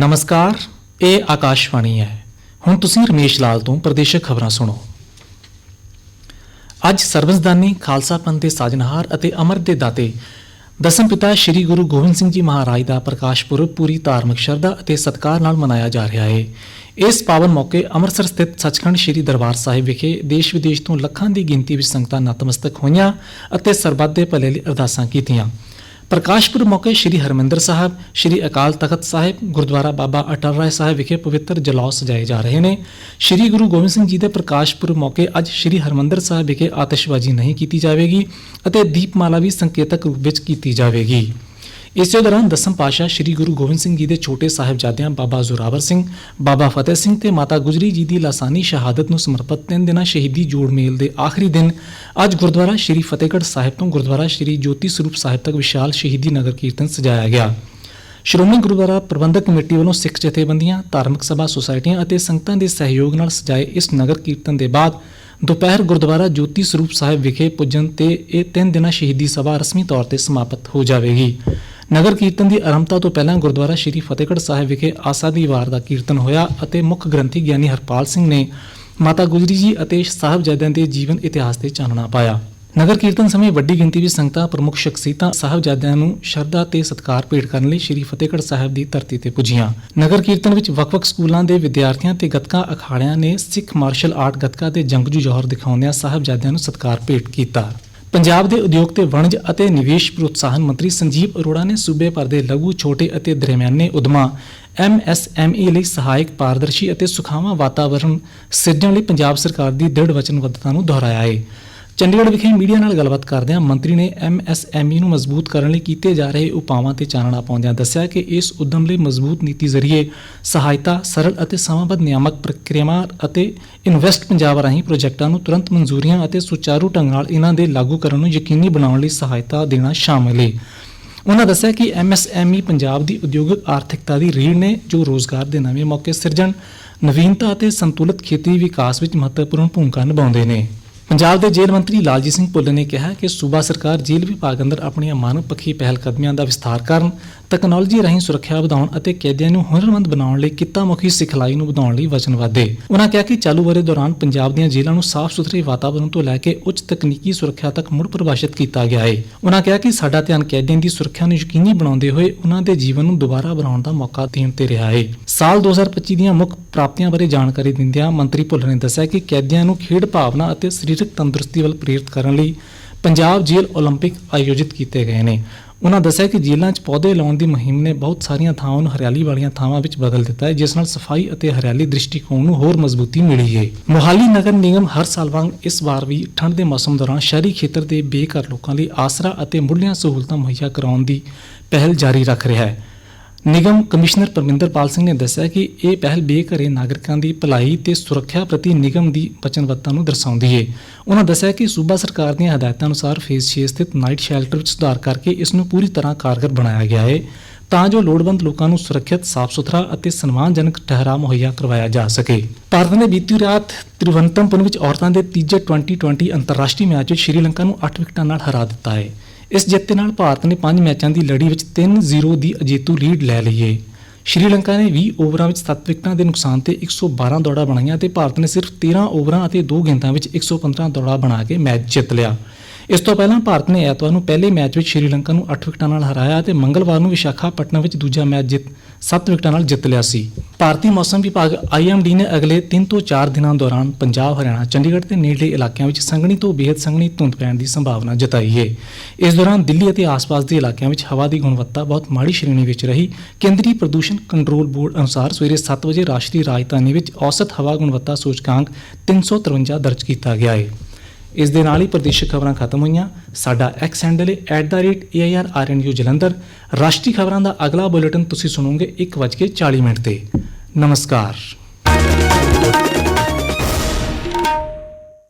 ਨਮਸਕਾਰ, ਇਹ ਆਕਾਸ਼ਵਾਣੀ ਹੈ। ਹੁਣ ਤੁਸੀਂ ਰਮੇਸ਼ ਲਾਲ ਤੋਂ ਪ੍ਰਦੇਸ਼ਕ ਖਬਰਾਂ ਸੁਣੋ। ਅੱਜ ਸਰਬਸਦਾਨੀ ਖਾਲਸਾ ਪੰਥ ਦੇ ਸਾਜਨਹਾਰ ਅਤੇ ਅਮਰ ਦੇ ਦਾਤੇ ਦਸਮ ਪਿਤਾ ਸ੍ਰੀ ਗੁਰੂ ਗੋਬਿੰਦ ਸਿੰਘ ਜੀ ਮਹਾਰਾਜ ਦਾ ਪ੍ਰਕਾਸ਼ ਪੁਰਬ ਪੂਰੀ ਧਾਰਮਿਕ ਸ਼ਰਧਾ ਅਤੇ ਸਤਿਕਾਰ ਨਾਲ ਮਨਾਇਆ ਜਾ ਰਿਹਾ ਹੈ। ਇਸ ਪਾਵਨ ਮੌਕੇ ਅੰਮ੍ਰਿਤਸਰ ਸਥਿਤ ਸੱਚਖੰਡ ਸ੍ਰੀ ਦਰਬਾਰ ਸਾਹਿਬ ਵਿਖੇ ਦੇਸ਼ ਵਿਦੇਸ਼ ਤੋਂ ਲੱਖਾਂ ਦੀ ਗਿਣਤੀ ਵਿੱਚ ਸੰਗਤਾਂ ਨਤਮਸਤਕ ਹੋਈਆਂ ਅਤੇ ਸਰਬੱਤ ਦੇ ਭਲੇ ਲਈ ਅਰਦਾਸਾਂ ਕੀਤੀਆਂ। ਪ੍ਰਕਾਸ਼ ਪੁਰਬ ਮੌਕੇ ਸ੍ਰੀ ਹਰਮੰਦਰ ਸਾਹਿਬ ਸ੍ਰੀ ਅਕਾਲ ਤਖਤ ਸਾਹਿਬ ਗੁਰਦੁਆਰਾ ਬਾਬਾ ਅਟਲ ਰਾਏ ਸਾਹਿਬ ਵਿਖੇ ਪਵਿੱਤਰ ਜਲੌਸ ਸਜਾਏ ਜਾ ਰਹੇ ਨੇ ਸ੍ਰੀ ਗੁਰੂ ਗੋਬਿੰਦ ਸਿੰਘ ਜੀ ਦੇ ਪ੍ਰਕਾਸ਼ ਪੁਰਬ ਮੌਕੇ ਅੱਜ ਸ੍ਰੀ ਹਰਮੰਦਰ ਸਾਹਿਬ ਵਿਖੇ ਆਤਿਸ਼ਬਾਜ਼ੀ ਨਹੀਂ ਕੀਤੀ ਜਾਵੇਗੀ ਅਤੇ ਦੀਪਮਾਲਾ ਵੀ ਸੰਕੇਤਕ ਰੂਪ ਵਿੱਚ ਕੀਤੀ ਜਾਵੇਗੀ ਇਸੇ ਦੌਰਾਨ ਦਸਮ ਪਾਤਸ਼ਾਹ ਸ੍ਰੀ ਗੁਰੂ ਗੋਬਿੰਦ ਸਿੰਘ ਜੀ ਦੇ ਛੋਟੇ ਸਾਹਿਬਜ਼ਾਦਿਆਂ ਬਾਬਾ ਜ਼ੋਰਾਵਰ ਸਿੰਘ, ਬਾਬਾ ਫਤਿਹ ਸਿੰਘ ਤੇ ਮਾਤਾ ਗੁਜਰੀ ਜੀ ਦੀ ਲਾਸਾਨੀ ਸ਼ਹਾਦਤ ਨੂੰ ਸਮਰਪਿਤ ਤਿੰਨ ਦਿਨਾਂ ਸ਼ਹੀਦੀ ਜੋੜ ਮੇਲ ਦੇ ਆਖਰੀ ਦਿਨ ਅੱਜ ਗੁਰਦੁਆਰਾ ਸ੍ਰੀ ਫਤਿਹਗੜ੍ਹ ਸਾਹਿਬ ਤੋਂ ਗੁਰਦੁਆਰਾ ਸ੍ਰੀ ਜੋਤੀ ਸਰੂਪ ਸਾਹਿਬ ਤੱਕ ਵਿਸ਼ਾਲ ਸ਼ਹੀਦੀ ਨਗਰ ਕੀਰਤਨ ਸਜਾਇਆ ਗਿਆ। ਸ਼੍ਰੋਮਣੀ ਗੁਰਦੁਆਰਾ ਪ੍ਰਬੰਧਕ ਕਮੇਟੀ ਵੱਲੋਂ ਸਿੱਖ ਜਥੇਬੰਦੀਆਂ, ਧਾਰਮਿਕ ਸਭਾ ਸੁਸਾਇਟੀਆਂ ਅਤੇ ਸੰਗਤਾਂ ਦੇ ਸਹਿਯੋਗ ਨਾਲ ਸਜਾਏ ਇਸ ਨਗਰ ਕੀਰਤਨ ਦੇ ਬਾਅਦ ਦੁਪਹਿਰ ਗੁਰਦੁਆਰਾ ਜੋਤੀ ਸਰੂਪ ਸਾਹਿਬ ਵਿਖੇ ਪੁੱਜਣ ਤੇ ਇਹ ਤਿੰਨ ਦਿਨਾਂ ਸ਼ਹੀਦੀ ਸਭਾ ਰਸਮੀ ਤੌਰ ਤੇ ਸਮਾਪਤ ਹੋ ਜਾਵੇਗੀ। ਨਗਰ ਕੀਰਤਨ ਦੀ ਆਰੰਭਤਾ ਤੋਂ ਪਹਿਲਾਂ ਗੁਰਦੁਆਰਾ ਸ੍ਰੀ ਫਤਿਹਗੜ੍ਹ ਸਾਹਿਬ ਵਿਖੇ ਆਸਾ ਦੀ ਵਾਰ ਦਾ ਕੀਰਤਨ ਹੋਇਆ ਅਤੇ ਮੁੱਖ ਗ੍ਰੰਥੀ ਗਿਆਨੀ ਹਰਪਾਲ ਸਿੰਘ ਨੇ ਮਾਤਾ ਗੁਜਰੀ ਜੀ ਅਤੇ ਸਾਹਿਬਜ਼ਾਦਿਆਂ ਦੇ ਜੀਵਨ ਇਤਿਹਾਸ ਤੇ ਚਾਨਣਾ ਪਾਇਆ। ਨਗਰ ਕੀਰਤਨ ਸਮੇਂ ਵੱਡੀ ਗਿਣਤੀ ਵਿੱਚ ਸੰਗਤਾਂ, ਪ੍ਰਮੁੱਖ ਸ਼ਖਸੀਅਤਾਂ ਸਾਹਿਬਜ਼ਾਦਿਆਂ ਨੂੰ ਸ਼ਰਧਾ ਤੇ ਸਤਿਕਾਰ ਭੇਟ ਕਰਨ ਲਈ ਸ੍ਰੀ ਫਤਿਹਗੜ੍ਹ ਸਾਹਿਬ ਦੀ ਧਰਤੀ ਤੇ ਪੁੱਜੀਆਂ। ਨਗਰ ਕੀਰਤਨ ਵਿੱਚ ਵੱਖ-ਵੱਖ ਸਕੂਲਾਂ ਦੇ ਵਿਦਿਆਰਥੀਆਂ ਤੇ ਗੱਤਕਾ ਅਖਾੜਿਆਂ ਨੇ ਸਿੱਖ ਮਾਰਸ਼ਲ ਆਰਟ ਗੱਤਕਾ ਤੇ ਜੰਗਜੂ ਜ਼ੋਹਰ ਦਿਖਾਉਂਦਿਆਂ ਸਾਹਿਬਜ਼ਾਦਿਆਂ ਨੂੰ ਸਤਿਕਾਰ ਭੇਟ ਕੀਤਾ। ਪੰਜਾਬ ਦੇ ਉਦਯੋਗ ਤੇ ਵਣਜ ਅਤੇ ਨਿਵੇਸ਼ ਪ੍ਰੋਤਸਾਹਨ ਮੰਤਰੀ ਸੰਜੀਵ ਅਰੋੜਾ ਨੇ ਸੂਬੇ ਭਰ ਦੇ ਲਘੂ, ਛੋਟੇ ਅਤੇ ਦਰਮਿਆਨੇ ਉਦਮਾਂ MSME ਲਈ ਸਹਾਇਕ ਪਾਰਦਰਸ਼ੀ ਅਤੇ ਸੁਖਾਵਾਂ ਵਾਤਾਵਰਣ ਸਿਰਜਣ ਲਈ ਪੰਜਾਬ ਸਰਕਾਰ ਦੀ ਦ੍ਰਿੜ ਵਚਨਬੱਧਤਾ ਨੂੰ ਦੁਹਰਾਇਆ ਹੈ ਚੰਡੀਗੜ੍ਹ ਵਿਖੇ ਮੀਡੀਆ ਨਾਲ ਗੱਲਬਾਤ ਕਰਦਿਆਂ ਮੰਤਰੀ ਨੇ MSME ਨੂੰ ਮਜ਼ਬੂਤ ਕਰਨ ਲਈ ਕੀਤੇ ਜਾ ਰਹੇ ਉਪਾਵਾਂ ਤੇ ਚਾਨਣਾ ਪਾਉਂਦਿਆਂ ਦੱਸਿਆ ਕਿ ਇਸ ਉਦਮ ਲਈ ਮਜ਼ਬੂਤ ਨੀਤੀ ਜ਼ਰੀਏ ਸਹਾਇਤਾ, ਸਰਲ ਅਤੇ ਸਮਾਂਬੱਧ ਨਿਆਮਕ ਪ੍ਰਕਿਰਿਆਵਾਂ ਅਤੇ ਇਨਵੈਸਟ ਪੰਜਾਬ ਰਾਹੀਂ ਪ੍ਰੋਜੈਕਟਾਂ ਨੂੰ ਤੁਰੰਤ ਮਨਜ਼ੂਰੀਆਂ ਅਤੇ ਸੁਚਾਰੂ ਢੰਗ ਨਾਲ ਇਹਨਾਂ ਦੇ ਲਾਗੂ ਕਰਨ ਨੂੰ ਯਕੀਨੀ ਬਣਾਉਣ ਲਈ ਸਹਾਇਤਾ ਦੇਣਾ ਸ਼ਾਮਲ ਹੈ ਉਹਨਾਂ ਦੱਸਿਆ ਕਿ MSME ਪੰਜਾਬ ਦੀ ਉਦਯੋਗਿਕ ਆਰਥਿਕਤਾ ਦੀ ਰੀੜ ਨੇ ਜੋ ਰੋਜ਼ਗਾਰ ਦੇ ਨਵੇਂ ਮੌਕੇ ਸਿਰਜਣ, ਨਵੀਨਤਾ ਅਤੇ ਸੰਤੁਲਿਤ ਖੇਤੀ ਵਿਕਾਸ ਵਿੱਚ ਮਹੱਤਵਪੂਰਨ ਭੂਮਿਕਾ ਨਿਭਾਉਂਦੇ ਨੇ। ਪੰਜਾਬ ਦੇ ਜੇਲ੍ਹ ਮੰਤਰੀ ਲਾਲਜੀਤ ਸਿੰਘ ਭੁੱਲਰ ਨੇ ਕਿਹਾ ਕਿ ਸੂਬਾ ਸਰਕਾਰ ਜੇਲ੍ਹ ਵਿਭਾਗ ਅੰਦਰ ਆਪਣੀਆਂ ਮਾਨਵ ਪੱਖੀ ਪਹਿਲ ਕਦਮੀਆਂ ਦਾ ਵਿਸਥਾਰ ਕਰਨ ਤਕਨਾਲੋਜੀ ਰਾਹੀਂ ਸੁਰੱਖਿਆ ਵਧਾਉਣ ਅਤੇ ਕੈਦੀਆਂ ਨੂੰ ਹੁਨਰਮੰਦ ਬਣਾਉਣ ਲਈ ਕਿੱਤਾਮੁਖੀ ਸਿਖਲਾਈ ਨੂੰ ਵਧਾਉਣ ਲਈ ਵਚਨਬੱਧ ਹੈ ਉਹਨਾਂ ਕਿਹਾ ਕਿ ਚਾਲੂ ਵਰੇ ਦੌਰਾਨ ਪੰਜਾਬ ਦੀਆਂ ਜੇਲ੍ਹਾਂ ਨੂੰ ਸਾਫ਼ ਸੁਥਰੇ ਵਾਤਾਵਰਣ ਤੋਂ ਲੈ ਕੇ ਉੱਚ ਤਕਨੀਕੀ ਸੁਰੱਖਿਆ ਤੱਕ ਮੁੜ ਪਰਿਭਾਸ਼ਿਤ ਕੀਤਾ ਗਿਆ ਹੈ ਉਹਨਾਂ ਕਿਹਾ ਕਿ ਸਾਡਾ ਧਿਆਨ ਕੈਦੀਆਂ ਦੀ ਸੁਰੱਖਿਆ ਨੂੰ ਯਕੀਨੀ ਬਣਾਉਂਦੇ ਹੋਏ ਉਹਨਾਂ ਦੇ ਜੀਵਨ ਨੂੰ ਦੁਬਾਰਾ ਬਣਾਉਣ ਦਾ ਮੌਕਾ ਦੇਣ ਤੇ ਰਿਹਾ ਹੈ ਸਾਲ 2025 ਦੀਆਂ ਮੁੱਖ ਪ੍ਰਾਪਤੀਆਂ ਬਾਰੇ ਜਾਣਕਾਰੀ ਦਿੰਦਿਆਂ ਮੰਤਰੀ ਭੁੱਲਰ ਨੇ ਦੱਸਿਆ ਕਿ ਕੈਦੀਆਂ ਨੂੰ ਖੇਡ ਭਾਵਨਾ ਅਤੇ ਸਰੀਰਕ ਤੰਦਰੁਸਤੀ ਵੱਲ ਪ੍ਰੇਰਿਤ ਕਰਨ ਲਈ ਪੰਜਾਬ ਜੇਲ੍ਹ 올림픽 ਆਯੋਜਿਤ ਕੀਤੇ ਗਏ ਨੇ ਉਹਨਾਂ ਦੱਸਿਆ ਕਿ ਜੇਲ੍ਹਾਂ 'ਚ ਪੌਦੇ ਲਾਉਣ ਦੀ ਮੁਹਿੰਮ ਨੇ ਬਹੁਤ ਸਾਰੀਆਂ ਥਾਵਾਂ ਨੂੰ ਹਰਿਆਲੀ ਵਾਲੀਆਂ ਥਾਵਾਂ ਵਿੱਚ ਬਦਲ ਦਿੱਤਾ ਹੈ, ਜਿਸ ਨਾਲ ਸਫ਼ਾਈ ਅਤੇ ਹਰਿਆਲੀ ਦ੍ਰਿਸ਼ਟੀਕੋਣ ਨੂੰ ਹੋਰ ਮਜ਼ਬੂਤੀ ਮਿਲੀ ਹੈ। ਮੋਹਾਲੀ ਨਗਰ ਨਿਗਮ ਹਰ ਸਾਲ ਵਾਂਗ ਇਸ ਵਾਰ ਵੀ ਠੰਡ ਦੇ ਮੌਸਮ ਦੌਰਾਨ ਸ਼ਹਿਰੀ ਖੇਤਰ ਦੇ ਬੇਘਰ ਲੋਕਾਂ ਲਈ ਆਸਰਾ ਅਤੇ ਮੁੱਢਲੀਆਂ ਸਹੂਲਤਾਂ ਮੁਹੱਈਆ ਕਰਾਉਣ ਦੀ ਪਹਿਲ ਜਾਰੀ ਰੱਖ ਰਿਹਾ ਹੈ। ਨਿਗਮ ਕਮਿਸ਼ਨਰ ਪਰਮਿੰਦਰਪਾਲ ਸਿੰਘ ਨੇ ਦੱਸਿਆ ਕਿ ਇਹ ਪਹਿਲ ਬੇਘਰੇ ਨਾਗਰਿਕਾਂ ਦੀ ਭਲਾਈ ਤੇ ਸੁਰੱਖਿਆ ਪ੍ਰਤੀ ਨਿਗਮ ਦੀ ਵਚਨਬੱਧਤਾ ਨੂੰ ਦਰਸਾਉਂਦੀ ਹੈ ਉਹਨਾਂ ਦੱਸਿਆ ਕਿ ਸੂਬਾ ਸਰਕਾਰ ਦੀਆਂ ਹਦਾਇਤਾਂ ਅਨੁਸਾਰ ਫੇਜ਼ 6 ਸਥਿਤ ਨਾਈਟ ਸ਼ੈਲਟਰ ਵਿੱਚ ਸੁਧਾਰ ਕਰਕੇ ਇਸ ਨੂੰ ਪੂਰੀ ਤਰ੍ਹਾਂ ਕਾਰਗਰ ਬਣਾਇਆ ਗਿਆ ਹੈ ਤਾਂ ਜੋ ਲੋੜਵੰਦ ਲੋਕਾਂ ਨੂੰ ਸੁਰੱਖਿਅਤ ਸਾਫ਼ ਸੁਥਰਾ ਅਤੇ ਸਨਮਾਨਜਨਕ ਠਹਿਰਾਅ ਮੁਹੱਈਆ ਕਰਵਾਇਆ ਜਾ ਸਕੇ। ਭਾਰਤ ਨੇ ਬੀਤੀ ਰਾਤ ਤਿਰੂਵਨੰਤਪੁਰਮ ਵਿੱਚ ਔਰਤਾਂ ਦੇ ਤੀਜੇ 2020 ਅੰਤਰਰਾਸ਼ਟਰੀ ਮੈਚ ਵਿੱਚ ਸ਼੍ਰੀਲੰਕਾ ਨੂੰ 8 ਵਿਕਟਾਂ ਨਾਲ ਹਰਾ ਦਿੱਤਾ ਹੈ ਇਸ ਜਿੱਤ ਨਾਲ ਭਾਰਤ ਨੇ 5 ਮੈਚਾਂ ਦੀ ਲੜੀ ਵਿੱਚ 3-0 ਦੀ ਅਜੇਤੂ ਲੀਡ ਲੈ ਲਈ ਹੈ ਸ਼੍ਰੀਲੰਕਾ ਨੇ 20 ਓਵਰਾਂ ਵਿੱਚ 7 ਵਿਕਟਾਂ ਦੇ ਨੁਕਸਾਨ ਤੇ 112 ਦੌੜਾਂ ਬਣਾਈਆਂ ਤੇ ਭਾਰਤ ਨੇ ਸਿਰਫ 13 ਓਵਰਾਂ ਅਤੇ 2 ਗੇਂਦਾਂ ਵਿੱਚ 115 ਦੌੜਾਂ ਬਣਾ ਕੇ ਮੈਚ ਜਿੱਤ ਲਿਆ। ਇਸ ਤੋਂ ਪਹਿਲਾਂ ਭਾਰਤ ਨੇ ਐਤਵਾਰ ਨੂੰ ਪਹਿਲੇ ਮੈਚ ਵਿੱਚ ਸ਼੍ਰੀਲੰਕਾ ਨੂੰ 8 ਵਿਕਟਾਂ ਨਾਲ ਹਰਾਇਆ ਅਤੇ ਮੰਗਲਵਾਰ ਨੂੰ ਵਿਸ਼ਾਖਾਪਟਨਮ ਵਿੱਚ ਦੂਜਾ ਮੈਚ ਜਿੱਤ 7 ਵਿਕਟਾਂ ਨਾਲ ਜਿੱਤ ਲਿਆ ਸੀ। ਭਾਰਤੀ ਮੌਸਮ ਵਿਭਾਗ IMD ਨੇ ਅਗਲੇ 3 ਤੋਂ 4 ਦਿਨਾਂ ਦੌਰਾਨ ਪੰਜਾਬ, ਹਰਿਆਣਾ, ਚੰਡੀਗੜ੍ਹ ਤੇ ਨੇੜਲੇ ਇਲਾਕਿਆਂ ਵਿੱਚ ਸੰਘਣੀ ਤੋਂ ਬੇਹੱਦ ਸੰਘਣੀ ਧੁੰਦ ਪੈਣ ਦੀ ਸੰਭਾਵਨਾ ਜਤਾਈ ਹੈ। ਇਸ ਦੌਰਾਨ ਦਿੱਲੀ ਅਤੇ ਆਸ-ਪਾਸ ਦੇ ਇਲਾਕਿਆਂ ਵਿੱਚ ਹਵਾ ਦੀ ਗੁਣਵੱਤਾ ਬਹੁਤ ਮਾੜੀ ਸ਼੍ਰੇਣੀ ਵਿੱਚ ਰਹੀ। ਕੇਂਦਰੀ ਪ੍ਰਦੂਸ਼ਣ ਕੰਟਰੋਲ ਬੋਰਡ ਅਨੁਸਾਰ ਸਵੇਰੇ 7 ਵਜੇ ਰਾਸ਼ਟਰੀ ਰਾਜਧਾਨੀ ਵਿੱਚ ਔਸਤ ਹਵਾ ਗੁਣਵੱਤਾ ਸੂਚਕਾਂਕ 353 ਦਰਜ ਕੀਤਾ ਗਿਆ ਹੈ। ਇਸ ਦੇ ਨਾਲ ਹੀ ਪ੍ਰਦੇਸ਼ਿਕ ਖਬਰਾਂ ਖਤਮ ਹੋਈਆਂ। ਸਾਡਾ ਐਕਸ ਹੈਂਡਲ ਹੈ @airrnu ਜਲੰਧਰ। ਰਾਸ਼ਟਰੀ ਖਬਰਾਂ ਦਾ ਅਗਲਾ ਬੁਲੇਟਿਨ ਤੁਸੀਂ ਸੁਣੋਗੇ 1:40 ਮਿੰਟ ਤੇ। ਨਮਸਕਾਰ।